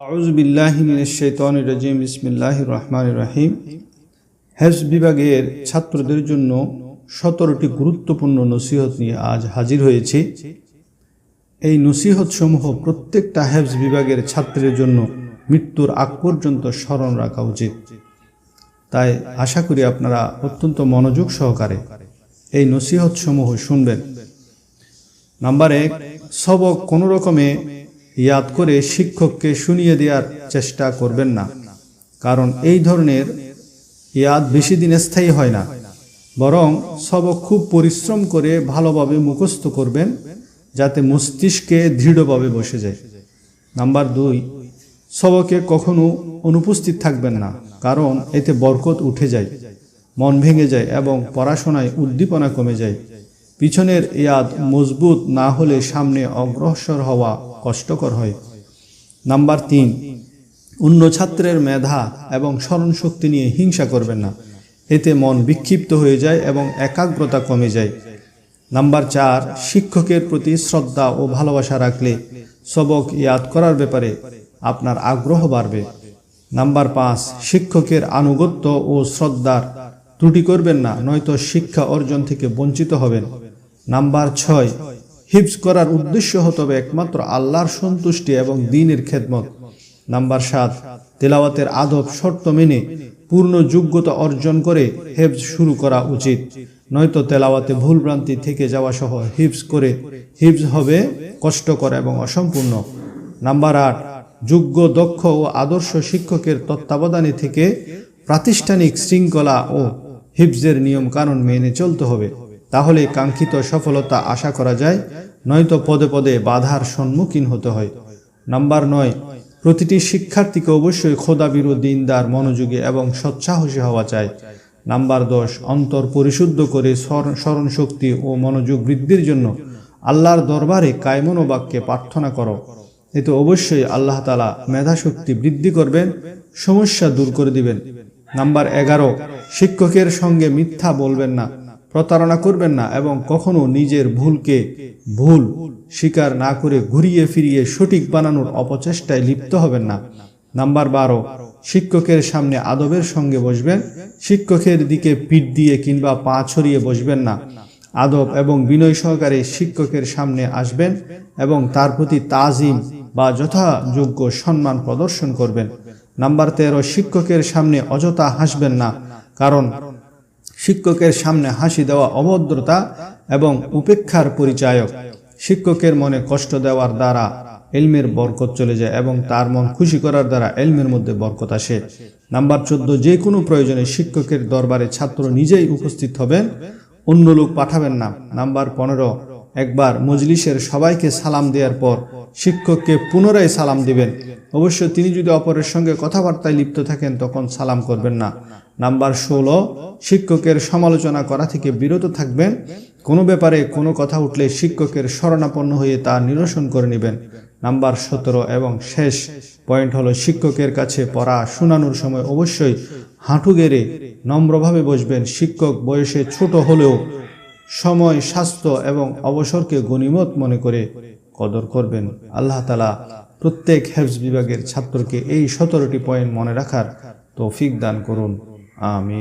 আউজ রহমানির রহিম। বিভাগের ছাত্রদের জন্য সতেরোটি গুরুত্বপূর্ণ নসিহত নিয়ে আজ হাজির হয়েছি। এই নসিহত সমূহ প্রত্যেকটা হেফজ বিভাগের ছাত্রের জন্য মৃত্যুর আগ পর্যন্ত স্মরণ রাখা উচিত। তাই আশা করি আপনারা অত্যন্ত মনোযোগ সহকারে এই নসিহত সমূহ শুনবেন। নাম্বার এক, সবক কোনো রকমে ইয়াদ করে শিক্ষককে শুনিয়ে দেওয়ার চেষ্টা করবেন না। কারণ এই ধরনের ইয়াদ বেশি দিন স্থায়ী হয় না। বরং সবক খুব পরিশ্রম করে ভালোভাবে মুখস্থ করবেন, যাতে মস্তিষ্কে দৃঢ়ভাবে বসে যায়। নাম্বার দুই, সবকে কখনো অনুপস্থিত থাকবেন না, কারণ এতে বরকত উঠে যায়, মন ভেঙে যায় এবং পড়াশোনায় উদ্দীপনা কমে যায়। পিছনের ইয়াদ মজবুত না হলে সামনে অগ্রসর হওয়া কষ্টকর হয়। নাম্বার তিন, অন্য ছাত্রের মেধা এবং স্মরণশক্তি নিয়ে হিংসা করবেন না। এতে মন বিক্ষিপ্ত হয়ে যায় এবং একাগ্রতা কমে যায়। নাম্বার চার, শিক্ষকের প্রতি শ্রদ্ধা ও ভালোবাসা রাখলে সবক ইয়াদ করার ব্যাপারে আপনার আগ্রহ বাড়বে। নাম্বার পাঁচ, শিক্ষকের আনুগত্য ও শ্রদ্ধার ত্রুটি করবেন না, নয়তো শিক্ষা অর্জন থেকে বঞ্চিত হবেন। নাম্বার ছয় হিপস করার উদ্দেশ্য হতে হবে একমাত্র আল্লাহর সন্তুষ্টি এবং দিনের খেদমত। নাম্বার সাত, তেলাওয়াতের আদব, শর্ত মেনে পূর্ণ যোগ্যতা অর্জন করে হেফজ শুরু করা উচিত। নয়তো তেলাওয়াতে ভুলভ্রান্তি থেকে যাওয়া সহ হিপস করে হিপস হবে কষ্টকর এবং অসম্পূর্ণ। নাম্বার আট, যোগ্য, দক্ষ ও আদর্শ শিক্ষকের তত্ত্বাবধানে থেকে প্রাতিষ্ঠানিক শৃঙ্খলা ও হিফজের নিয়ম কানুন মেনে চলতে হবে। তাহলে কাঙ্ক্ষিত সফলতা আশা করা যায়, নয়তো পদে পদে বাধার সম্মুখীন হতে হয়। নাম্বার নয়, প্রতিটি শিক্ষার্থীকে অবশ্যই খোদাবিরু দিনদার মনোযোগী এবং সৎসাহসী হওয়া চাই। নাম্বার দশ, অন্তর পরিশুদ্ধ করে স্মরণ শক্তি ও মনোযোগ বৃদ্ধির জন্য আল্লাহর দরবারে কায়মন বাক্যে প্রার্থনা করো। এতে অবশ্যই আল্লাহ তালা মেধাশক্তি বৃদ্ধি করবেন, সমস্যা দূর করে দিবেন। নাম্বার এগারো, শিক্ষকের সঙ্গে মিথ্যা বলবেন না। প্রতারণা করবেন না এবং কখনো নিজের ভুলকে ভুল স্বীকার না করে ঘুরিয়ে ফিরিয়ে সঠিক বানানোর অপচেষ্টায় লিপ্ত হবেন না। নাম্বার বারো, শিক্ষকের সামনে আদবের সঙ্গে বসবেন। শিক্ষকের দিকে পিঠ দিয়ে কিংবা পা ছড়িয়ে বসবেন না। আদব এবং বিনয় সহকারে শিক্ষকের সামনে আসবেন এবং তার প্রতি তাজিম বা যথাযোগ্য সম্মান প্রদর্শন করবেন। নাম্বার তেরো, শিক্ষকের সামনে অযথা হাসবেন না, কারণ শিক্ষকের সামনে হাসি দেওয়া অভদ্রতা এবং উপেক্ষার পরিচায়ক। শিক্ষকের মনে কষ্ট দেওয়ার দ্বারা এলমের বরকত চলে যায় এবং তার মন খুশি করার দ্বারা এলমের মধ্যে বরকত আসে। নাম্বার চোদ্দ, যে কোনো প্রয়োজনে শিক্ষকের দরবারে ছাত্র নিজেই উপস্থিত হবেন, অন্য লোক পাঠাবেন না। নাম্বার পনেরো, একবার মজলিসের সবাইকে সালাম দেওয়ার পর শিক্ষককে পুনরায় সালাম দিবেন। অবশ্য তিনি যদি অপরের সঙ্গে কথাবার্তায় লিপ্ত থাকেন, তখন সালাম করবেন না। নাম্বার ষোলো, শিক্ষকের সমালোচনা করা থেকে বিরত থাকবেন। কোনো ব্যাপারে কোনো কথা উঠলে শিক্ষকের শরণাপন্ন হয়ে তা নিরসন করে নেবেন। নাম্বার সতেরো এবং শেষ পয়েন্ট হলো শিক্ষকের কাছে পড়া শোনানোর সময় অবশ্যই হাঁটু গেড়ে নম্রভাবে বসবেন। শিক্ষক বয়সে ছোট হলেও সময়, স্বাস্থ্য এবং অবসরকে গণিমত মনে করে কদর করবেন। আল্লাহ তালা প্রত্যেক হেফজ বিভাগের ছাত্রকে এই সতেরোটি পয়েন্ট মনে রাখার তৌফিক দান করুন। আমি